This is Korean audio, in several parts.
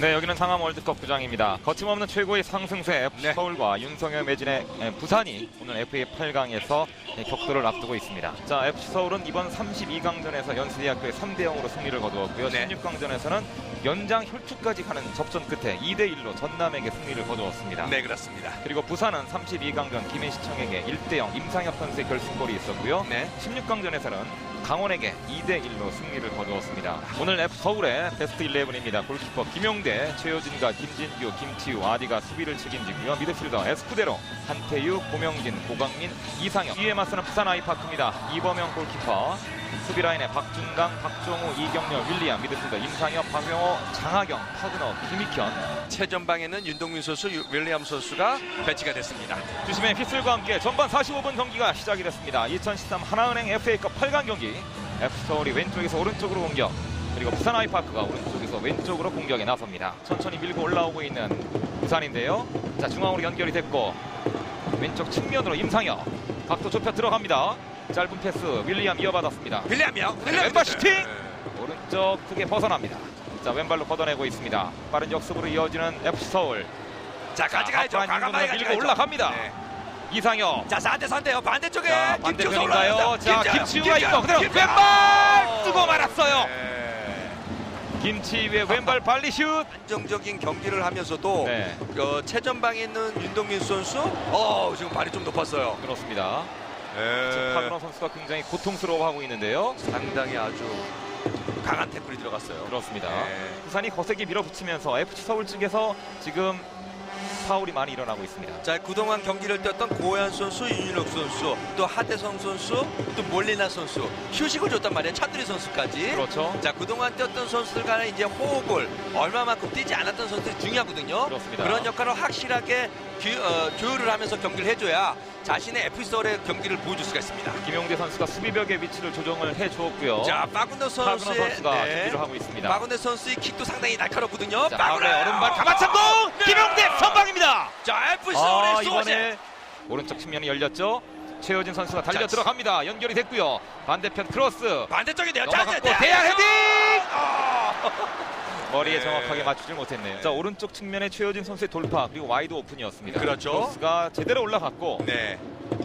네, 여기는 상암 월드컵 구장입니다. 거침없는 최고의 상승세 네. 서울과 윤성현 매진의 에, 부산이 오늘 FA 8강에서 격돌을 앞두고 있습니다. 자, FC 서울은 이번 32강전에서 연세대학교의 3대 0으로 승리를 거두었고요. 네. 16강전에서는 연장 혈투까지 가는 접전 끝에 2대 1로 전남에게 승리를 거두었습니다. 네 그렇습니다. 그리고 부산은 32강전 김해시청에게 1대 0 임상혁 선수의 결승골이 있었고요. 네. 16강전에서는 강원에게 2대 1로 승리를 거두었습니다. 오늘 F 서울의 베스트 11입니다. 골키퍼 김용대, 최효진과 김진규, 김치우, 아디가 수비를 책임지고요. 미드필더 에스쿠데로, 한태유, 고명진, 고강민, 이상혁. 맞서는 부산 아이파크입니다. 이범영 골키퍼. 수비 라인에 박준강, 박종우, 이경렬, 윌리엄, 미드필더 임상혁, 박용호, 장하경, 파그너, 김익현. 최전방에는 윤동민 선수, 유- 윌리엄 선수가 배치가 됐습니다. 주심의 휘슬과 함께 전반 45분 경기가 시작이 됐습니다. 2013 하나은행 FA컵 8강 경기 F서울이 왼쪽에서 오른쪽으로 공격 그리고 부산 아이파크가 오른쪽에서 왼쪽으로 공격에 나섭니다. 천천히 밀고 올라오고 있는 부산인데요. 자 중앙으로 연결이 됐고 왼쪽 측면으로 임상혁 각도 좁혀 들어갑니다. 짧은 패스 윌리엄 이어받았습니다. 윌리엄이요. 네, 왼발 슈팅! 오른쪽 크게 벗어납니다. 자 왼발로 걷어내고 있습니다. 빠른 역습으로 이어지는 FC 서울 자 가지 가야죠. 과감하게 밀고 가야죠. 올라갑니다. 네. 이상혁 자 4대 3대요. 반대쪽에 자, 김치우 반대편인가요? 올라갑니다. 자, 김치우, 김치우가 김치우, 있고 그대로. 왼발 뜨고 말았어요. 네. 김치우의 왼발 발리슛. 안정적인 경기를 하면서도 네, 어, 최전방에 있는 윤동민 선수, 어 지금 발이 좀 높았어요. 그렇습니다. 네. 지금 파그너 선수가 굉장히 고통스러워하고 있는데요. 상당히 아주 강한 태클이 들어갔어요. 그렇습니다. 네. 부산이 거세게 밀어붙이면서 FC 서울 측에서 지금 파울이 많이 일어나고 있습니다. 자 그동안 경기를 뛰었던 고현 선수, 윤윤혁 선수, 또 하대성 선수, 또 몰리나 선수 휴식을 줬단 말이에요. 차두리 선수까지. 그렇죠. 자 그동안 뛰었던 선수들 간에 이제 호흡을 얼마만큼 뛰지 않았던 선수들이 중요하거든요. 그렇습니다. 런 역할을 확실하게 기- 어, 조율을 하면서 경기를 해줘야 자신의 에피소드의 경기를 보여줄 수가 있습니다. 김용대 선수가 수비벽의 위치를 조정을 해주었고요. 자 파그너 선수의 선수가 네. 준비를 하고 있습니다. 파군더 선수의 킥도 상당히 날카롭거든요. 자! 파울의 오른발 가마찬공 네. 김용대 선방입니다. 자 FC 아, 소재. 이번에 오른쪽 측면이 열렸죠. 최효진 선수가 달려 자, 들어갑니다. 연결이 됐고요. 반대편 크로스 반대쪽이네요. 넘어갔고 자, 대양 헤딩 아! 머리에 네. 정확하게 맞추질 못했네요. 자 오른쪽 측면에 최효진 선수의 돌파 그리고 와이드 오픈이었습니다. 그렇죠. 크로스가 제대로 올라갔고 네.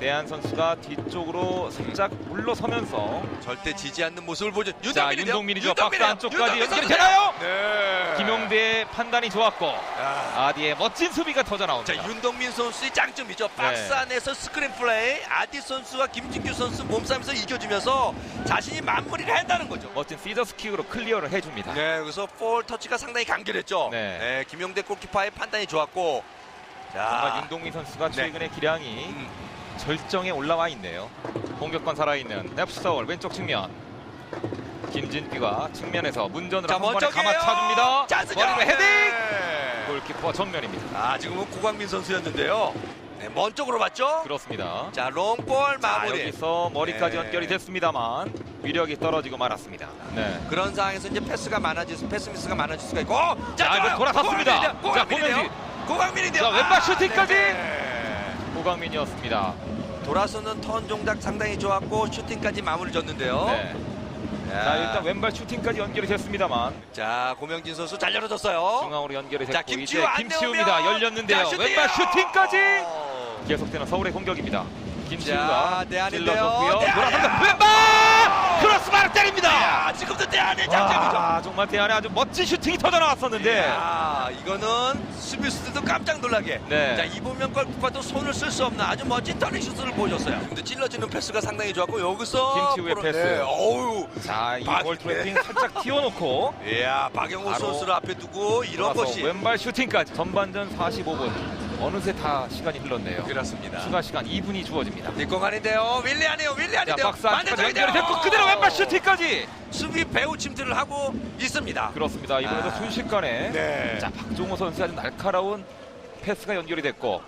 대한 선수가 뒤쪽으로 살짝 물러서면서 절대 지지 않는 모습을 보여준 자 윤동민이죠. 윤동민이죠. 박스. 안쪽까지 연결이. 되나요? 네. 김용대의 판단이 좋았고 야. 아디의 멋진 수비가 터져 자 나옵니다. 윤동민 선수의 장점이죠. 박스 네. 안에서 스크린 플레이 아디 선수와 김진규 선수 몸싸움에서 이겨주면서 자신이 마무리를 한다는 거죠. 멋진 시저스 킥으로 클리어를 해줍니다. 네, 그래서 볼 터치가 상당히 간결했죠. 네. 네, 김용대 골키퍼의 판단이 좋았고, 정말 자, 윤동민 선수가 네. 최근에 기량이 음, 절정에 올라와 있네요. 공격권 살아있는 서울 왼쪽 측면. 김진규가 측면에서 문전으로 자한 번에 감아차줍니다. 머리로 헤딩. 네. 골키퍼 정면입니다. 아, 지금은 고광민 선수였는데요. 네, 먼 쪽으로 봤죠. 그렇습니다. 자, 롱볼 자, 마무리. 여기서 머리까지 네. 연결이 됐습니다만 위력이 떨어지고 말았습니다. 네. 그런 상황에서 이제 패스가 많아질 수, 패스 미스가 많아질 수가 있고. 자, 이거 좋아요. 돌아섰습니다. 고광민인데요. 자, 고광민인데요. 고명진. 고광민인데요. 자, 왼발 슈팅까지. 네. 고강민이었습니다. 돌아서는 턴 종작 상당히 좋았고 슈팅까지 마무리 줬는데요. 네. 자, 일단 왼발 슈팅까지 연결이 됐습니다만 자, 고명진 선수 잘 열어줬어요. 중앙으로 연결이 자, 됐고 김치우 이제 안 김치우입니다. 내오면 열렸는데요. 자, 슈팅이요! 왼발 슈팅까지 어. 계속되는 서울의 공격입니다. 자, 김치우가 대안인데요. 찔러줬고요. 대안! 돌아간다. 왼발 크로스바를 때립니다. 야, 지금도 대안의 장점이죠. 와, 정말 대안에 아주 멋진 슈팅이 터져 나왔었는데 야, 이거는 수비수들도 깜짝 놀라게. 네. 자, 이보면 골키퍼도 손을 쓸 수 없는 아주 멋진 터닝 슛을 보여줬어요. 지금도 찔러주는 패스가 상당히 좋았고 여기서 김치우의 프로- 패스. 네, 어우. 자, 이 박- 볼 트래핑 살짝 띄워놓고 이야, 박영호 바로 선수를 앞에 두고 이런 것이 왼발 슈팅까지 전반전 45분 어느새 다 시간이 흘렀네요. 그렇습니다. 추가 시간 2분이 주어집니다. 뒷공간인데요. 윌리안이에요. 자, 윌리안인데요. 박스 안까지 반대쪽인데요. 연결이 됐고 그대로 왼발 슈팅까지 수비 배우 침투를 하고 있습니다. 그렇습니다. 이번에도 아. 순식간에 네. 자 박종호 선수의 아주 날카로운 패스가 연결이 됐고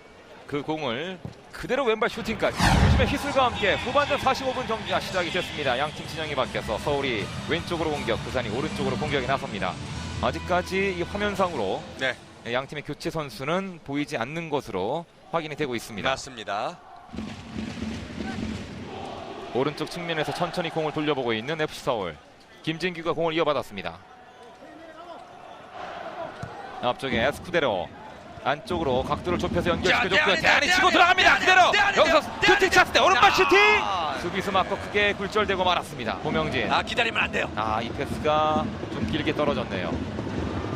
그 공을 그대로 왼발 슈팅까지 요즘에 휘슬과 함께 후반전 45분 경기가 시작이 됐습니다. 양팀 진영이 바뀌어서 서울이 왼쪽으로 공격, 부산이 오른쪽으로 공격에 나섭니다. 아직까지 이 화면상으로 네, 양 팀의 교체 선수는 보이지 않는 것으로 확인이 되고 있습니다. 맞습니다. 오른쪽 측면에서 천천히 공을 돌려보고 있는 FC 서울. 김진규가 공을 이어받았습니다. 앞쪽에 에스쿠데로 안쪽으로 각도를 좁혀서 연결시켜줬고요. 자, 대안이, 치고 들어갑니다. 그대로 여기서 슈팅. 찼을 때 오른발 야. 슈팅. 수비수 맞고 크게 굴절되고 말았습니다. 고명진. 아 기다리면 안 돼요. 아, 이 패스가 좀 길게 떨어졌네요.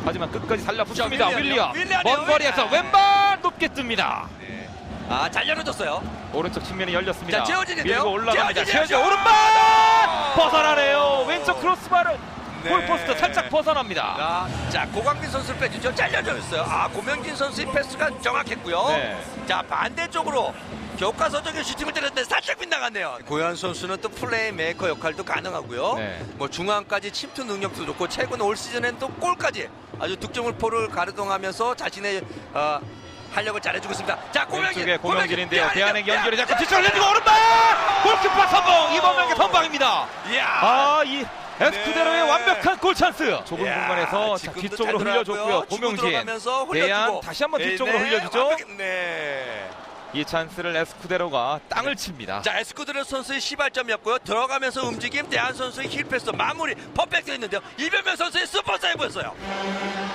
하지만 끝까지 살려붙습니다. 자, 윌리엄. 윌리엄이요, 먼 거리에서 윌리엄. 왼발 높게 뜹니다. 네. 아잘 열어줬어요. 오른쪽 측면이 열렸습니다. 자, 최호진인데요? 밀고 올라갑니다. 최호진 오른발 아! 벗어나네요. 왼쪽 크로스바를 네. 골포스트 살짝 벗어납니다. 아, 자 고광민 선수를 빼주죠. 잘려줬어요. 아 고명진 선수의 패스가 정확했고요. 네. 자 반대쪽으로 교과서적인 슈팅을 때렸는데 살짝 빗나갔네요. 고현 선수는 또 플레이 메이커 역할도 가능하고요. 네. 뭐 중앙까지 침투 능력도 좋고 최근 올 시즌엔 또 골까지 아주 득점을 포를 가르동하면서 자신의 어, 활력을 잘해주고 있습니다. 자 왼쪽에 고명진인데요. 고명진, 대안에게 연결이 대안, 잡고 뒤쪽으로 내주고 오른발 골키퍼 성공. 이번 명의 선방입니다. 이야. 아, 이 에스쿠데로의 네. 완벽한 골 찬스. 좁은 이야, 공간에서 자, 지금도 뒤쪽으로 잘 흘려줬고요. 들어가고요. 치고 고명진. 들어가면서 흘려주고. 다시 한번 네, 뒤쪽으로 네, 흘려주죠. 완벽히- 네. 이 찬스를 에스쿠데로가 땅을 칩니다. 자 에스쿠드르 선수의 시발점이었고요. 들어가면서 움직임 대한 선수의 힐패스 마무리 퍼펙트했는데요. 이병명 선수의 슈퍼 세이브였어요.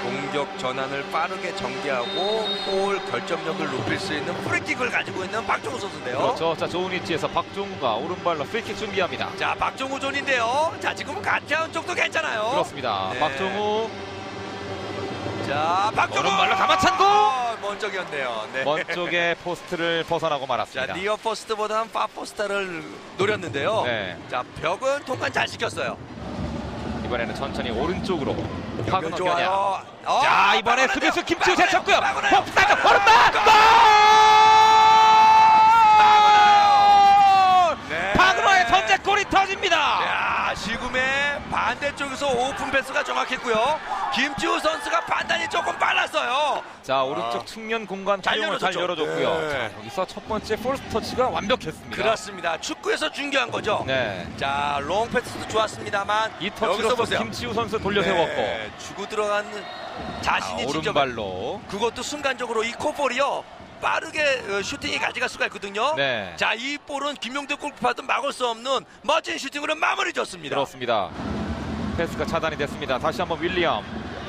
공격 전환을 빠르게 전개하고 골 결정력을 높일 수 있는 프리킥을 가지고 있는 박종우 선수인데요. 그렇죠. 자, 좋은 위치에서 박종우가 오른발로 프리킥 준비합니다. 자 박종우 존인데요. 자 지금은 가티아운 쪽도 괜찮아요. 그렇습니다. 네. 박종우 자 박종우 오른발로 감아찬고! 아, 먼 쪽이었네요. 네. 먼 쪽에 포스트를 벗어나고 자 말았습니다. 리어 포스트보다는 파 포스트를 노렸는데요. 네. 자 벽은 통관 잘 시켰어요. 이번에는 천천히 오른쪽으로 파고 연결 넘겨냐. 좋아요. 어, 자, 이번에 막아내요. 수비수 김치우. 제쳤고요. 폭사가. 오른발! 골! 네. 파그로의 선제골이 터집니다. 야, 지금의 반대쪽에서 오픈 패스가 정확했고요. 김지우 선수가 판단이 조금 빨랐어요. 자, 오른쪽 아. 측면 공간 잘 활용을 잘 열어줬죠. 열어줬고요. 네. 자, 여기서 첫 번째 폴스 터치가 완벽했습니다. 그렇습니다. 축구에서 중요한 거죠. 네. 자, 롱 패스도 좋았습니다만 이 여기서 터치로서 보세요. 김치우 선수 돌려 세웠고 네, 주고 들어간 자신이 아, 직접 오른발로 그것도 순간적으로 이 코볼이요. 빠르게 어, 슈팅이 가져갈 수가 있거든요. 네. 자, 이 볼은 김용대 골키퍼도 막을 수 없는 멋진 슈팅으로 마무리 줬습니다. 그렇습니다. 패스가 차단이 됐습니다. 다시 한번 윌리엄.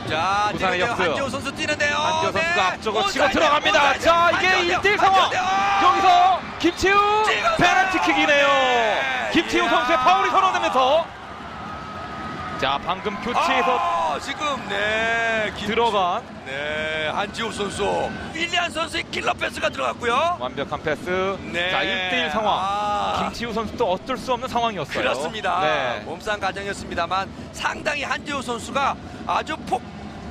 자, 부산의 뛰는데요. 역습. 한지호 선수 뛰는데요. 한지호 선수가 네. 앞쪽으로 치고 들어갑니다. 자, 이게 한지호인데요. 1대1 상황. 여기서 김치우. 페널티킥이네요. 네. 김치우 이야. 선수의 파울이 선언되면서 자, 방금 교체에서 아, 지금 네 김- 들어간 네 한지호 선수 윌리안 선수의 킬러 패스가 들어갔고요. 완벽한 패스. 네. 자, 1대1 상황. 아, 김치우 선수도 어쩔 수 없는 상황이었어요. 그렇습니다. 네. 몸싸움 과정이었습니다만 상당히 한지호 선수가 아주 폭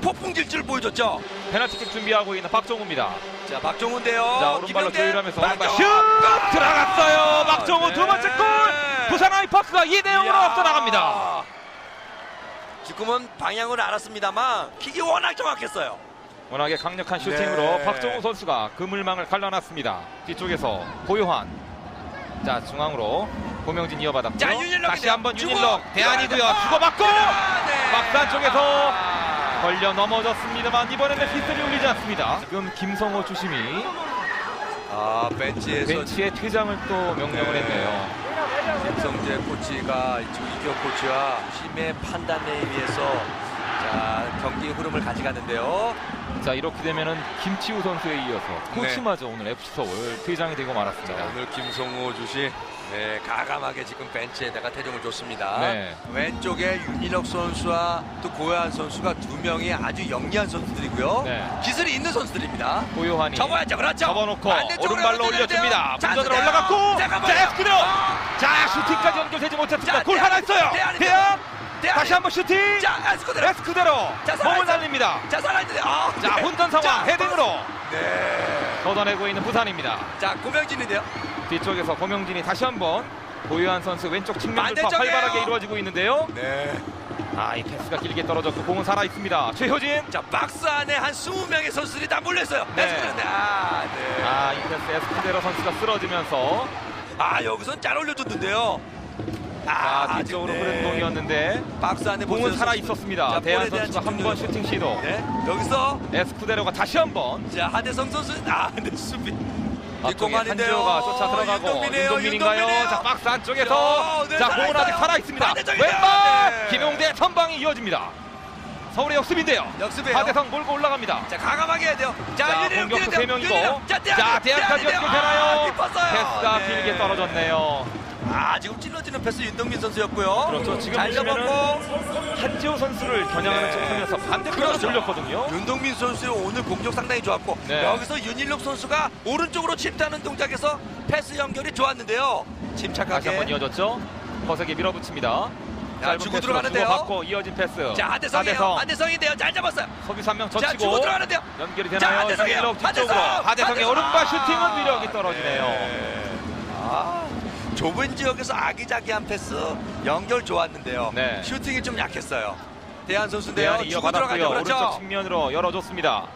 폭풍 질주를 보여줬죠. 페널티킥 준비하고 있는 박종우입니다. 자 박종훈인데요. 자, 오른발로 조율하면서 오른발 슛! 들어갔어요. 박종우 네. 두 번째 골. 부산 아이파크가 2대 0으로 이야. 앞서 나갑니다. 지금은 방향을 알았습니다만 킥이 워낙 정확했어요. 워낙에 강력한 슈팅으로 네. 박정우 선수가 그물망을 갈라놨습니다. 뒤쪽에서 고요환. 자 중앙으로 고명진 이어받았고 자, 윤일록인데요. 다시 한번 주고 윤일록 대안이고요. 들어가야 주고받고 아, 네. 막단 쪽에서 아. 걸려 넘어졌습니다.만 이번에는 휘슬이 울리지 않습니다. 지금 김성호 주심이 아 벤치에서 벤치에 퇴장을 또 명령을 네. 했네요. 김성재 코치가 지금 이기혁 코치와 심의 판단에 의해서 자 경기 흐름을 가져갔는데요. 자 이렇게 되면은 김치우 선수에 이어서 네. 코치마저 오늘 FC 서울 퇴장이 되고 자, 말았습니다. 오늘 김성호 주심 네, 가감하게 지금 벤치에다가 태종을 줬습니다. 네. 왼쪽에 윤인혁 선수와 또 고요한 선수가 두 명이 아주 영리한 선수들이고요. 네. 기술이 있는 선수들입니다. 고요환이 접어야죠, 그렇죠. 접어놓고 오른발로 올려줍니다. 문전으로 자, 올라갔고. 자 에스크로 아. 자 슈팅까지 연결되지 못했습니다. 자, 골 하나 있어요. 대안이- 다시 한번 슈팅. 자, 에스코데로. 에스크대로 자, 몸을. 날립니다. 자, 살아있는데. 아, 자 네. 혼전 상황 자, 헤딩으로 네. 걷어내고 있는 부산입니다. 자, 고명진인데요. 뒤쪽에서 고명진이 다시 한번 고요한 선수 왼쪽 측면 돌파. 활발하게 이루어지고 있는데요. 네. 아 이 패스가 길게 떨어졌고 공은 살아 있습니다. 최효진. 자, 박스 안에 한 20명의 선수들이 다 몰렸어요. 네. 에스코데로. 아, 네. 아 이 패스 에스크데로 선수가 쓰러지면서 아, 여기선 잘 올려줬는데요. 자 뒤쪽으로 네. 흐른 공이었는데 박스 안에 공은 살아. 있었습니다. 자, 대한 선수가 한 번. 슈팅 시도. 네. 여기서 에스쿠데로가 다시 한번 자, 하대성 선수 아, 근데 수비. 뒷공간인데요. 한지호가 쫓아 들어가고 윤동민이에요, 윤동민인가요? 윤동민이에요. 자 박스 안쪽에서 자, 네, 자 공은 아직 살아있어요. 살아 있습니다. 반대쪽이에요. 왼발 네. 김용대 선방이 이어집니다. 서울의 역습인데요. 역습이에요. 하대성 몰고 올라갑니다. 자 과감하게 해야 돼요. 자, 자, 공격수 뛰는데요. 세 명이고. 윤희룡. 자, 대한이 연결되나요? 아. 패스가 네. 길게 떨어졌네요. 아 지금 찔러지는 패스 윤동민 선수였고요. 그렇죠. 지금 잘 접었고 한지호 선수를 겨냥하는 네. 척하면서 반대편으로 그렇죠. 돌렸거든요. 윤동민 선수의 오늘 공격 상당히 좋았고 네. 여기서 윤일록 선수가 오른쪽으로 침투하는 동작에서 패스 연결이 좋았는데요. 다시 한번 침착하게. 이어졌죠. 허색에 밀어붙입니다. 자, 주고 들어가는데요. 주고받고 이어진 패스. 자 하대성이에요. 하대성. 하대성인데요. 잘 잡았어요. 서비스 한명자 젖히고 주고 들어가는데요. 연결이 자, 되나요? 하대성! 하대성의 하대성! 오른발 슈팅은 아! 위력이 떨어지네요. 네. 아, 좁은 지역에서 아기자기한 패스 연결 좋았는데요. 네. 슈팅이 좀 약했어요. 대한 선수인데요. 주고. 들어가죠. 오른쪽 그렇죠. 측면으로 열어줬습니다.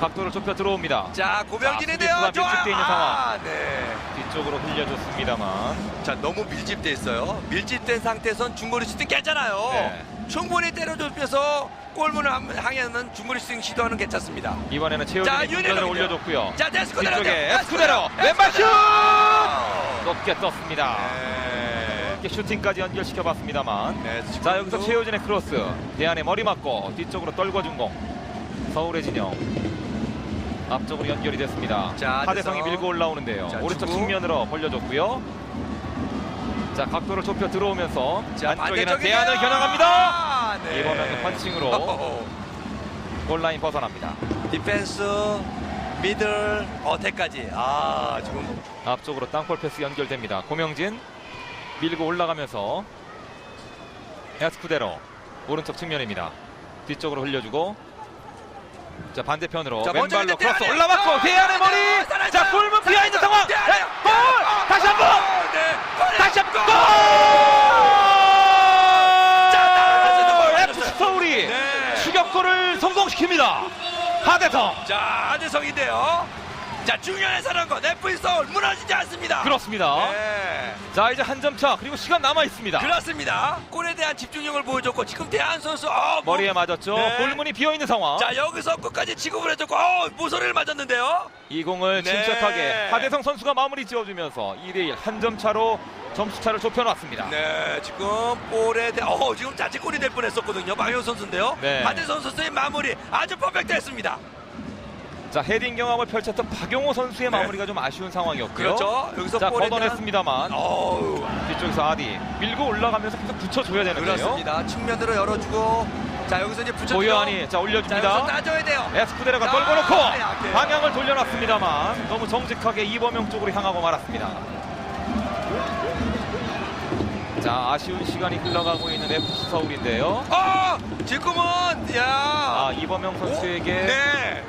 각도를 좁혀 들어옵니다. 자 고병진인데요. 자, 수비수가 좋아요. 밀집돼 있는 아, 네. 뒤쪽으로 흘려줬습니다만 자 너무 밀집돼 있어요. 밀집된 상태에선 중거리 슈팅 괜찮아요. 네. 충분히 때려주면서 골문을 함- 향하는 중거리 슈팅 시도하는 괜찮습니다. 이번에는 자, 최우진이. 중견을 올려줬고요. 자 데스코데로 뒤쪽에 에스쿠데로 왼발 슛! 높게 떴습니다. 네. 이렇게 슈팅까지 연결시켜봤습니다만 네, 자 여기서 최효진의 크로스 대안에 머리 맞고 뒤쪽으로 떨궈준 공 서울의 진영 앞쪽으로 연결이 됐습니다 자, 하대성이 하대성. 밀고 올라오는데요 자, 오른쪽 주고. 측면으로 벌려줬고요 자 각도를 좁혀 들어오면서 자 안쪽에는. 대안을 겨냥합니다 아, 네. 이번에는 펀칭으로 골라인 벗어납니다 디펜스 미들 어택까지. 아 지금 앞쪽으로 땅볼 패스 연결됩니다. 고명진 밀고 올라가면서 에스쿠데로 오른쪽 측면입니다. 뒤쪽으로 흘려주고 자 반대편으로 자, 먼저 왼발로 근데 크로스 올라왔고 아, 대안의 머리! 아, 살아있어요. 자 골문 비어있는 상황! 대안이- 네, 골! 다시 한번! 네. 다시 한번! 골! 자, 나가서 FC 서울이 네. 추격골을 성공시킵니다 하대성. 자 하대성인데요 자 중요한 사람과 F 서울 무너지지 않습니다. 그렇습니다. 네. 자 이제 한 점 차. 그리고 시간 남아 있습니다. 그렇습니다. 골에 대한 집중력을 보여줬고 지금 대한 선수 어, 뭐- 머리에 맞았죠. 네. 골문이 비어 있는 상황. 자 여기서 끝까지 지급을 해줬고 어, 모서리를 맞았는데요. 이 공을 네. 침착하게 하대성 선수가 마무리 지어주면서 2대1 한 점 차로 점수 차를 좁혀놨습니다. 네 지금 볼에 대한 어 지금 자책골이 될 뻔했었거든요. 박효 선수인데요. 네. 하대성 선수의 마무리 아주 퍼펙트했습니다 자 헤딩 경험을 펼쳤던 박용호 선수의 네. 마무리가 좀 아쉬운 상황이었고요. 그렇죠 여기서 자 대한 걷어냈습니다만 어우 뒤쪽에서 아디 밀고 올라가면서 계속 붙여줘야 되는데요. 그렇습니다 측면으로 열어주고 자 여기서 이제 붙여주고 고요한이 자 자 여기서 올려줍니다. 따줘야 돼요 에스쿠데라가 자, 떨궈놓고 네. 방향을 돌려놨습니다만 너무 정직하게 이범용 쪽으로 향하고 말았습니다. 자 아쉬운 시간이 흘러가고 있는 FC 서울인데요. 어 지금은 야 아 이범용 선수에게 네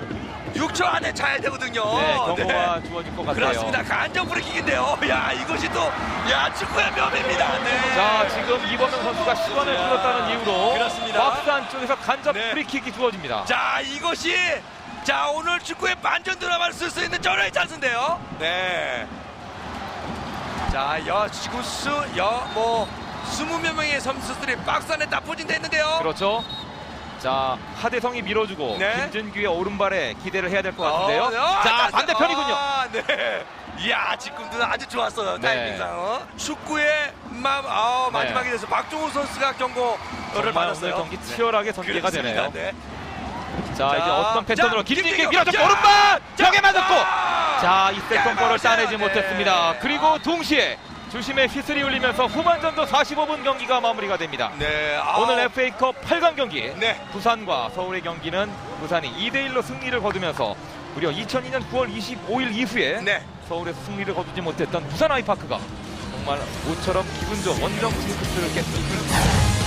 6초 안에 차야 되거든요 네, 경고가 주어질 것 같아요. 그렇습니다 간접 브레이킹인데요 야 이것이 또 야 축구의 묘미입니다 네. 자 지금 이범용 선수가 시간을 야. 끌었다는 이유로 그렇습니다. 박스 안쪽에서 간접 네. 프리킥이 주어집니다. 자 이것이 자 오늘 축구의 반전 드라마를 쓸 수 있는 전화의 찬스인데요. 네. 자 여시구스 여뭐 스무 명의 선수들이 박스 안에 다 포진돼 있는데요. 그렇죠. 자 하대성이 밀어주고 네. 김준규의 오른발에 기대를 해야 될 것 같은데요. 어, 어, 자 아, 반대편이군요. 아, 네. 이야 지금도 아주 좋았어요 네. 타이밍상. 어? 축구의 맘 아, 마지막에 돼서 박종우 선수가 경고를 받았어요. 경기 네. 치열하게 전개가 그렇습니다. 되네요. 네. 자, 이제 자, 어떤 패턴으로 김진규 김진규. 밀어줬고 자, 오른발 벽에 맞았고 아! 자이 세컨볼을 야, 따내지. 못했습니다. 네. 그리고 동시에 주심의 휘슬이 울리면서 후반전도 45분 경기가 마무리가 됩니다. 네. 아, 오늘 FA컵 8강 경기 네. 부산과 서울의 경기는 부산이 2대1로 승리를 거두면서 무려 2002년 9월 25일 이후에 네. 서울에서 승리를 거두지 못했던 부산 아이파크가 정말 모처럼 기분 좋은 원정 징크스를 깼습니다.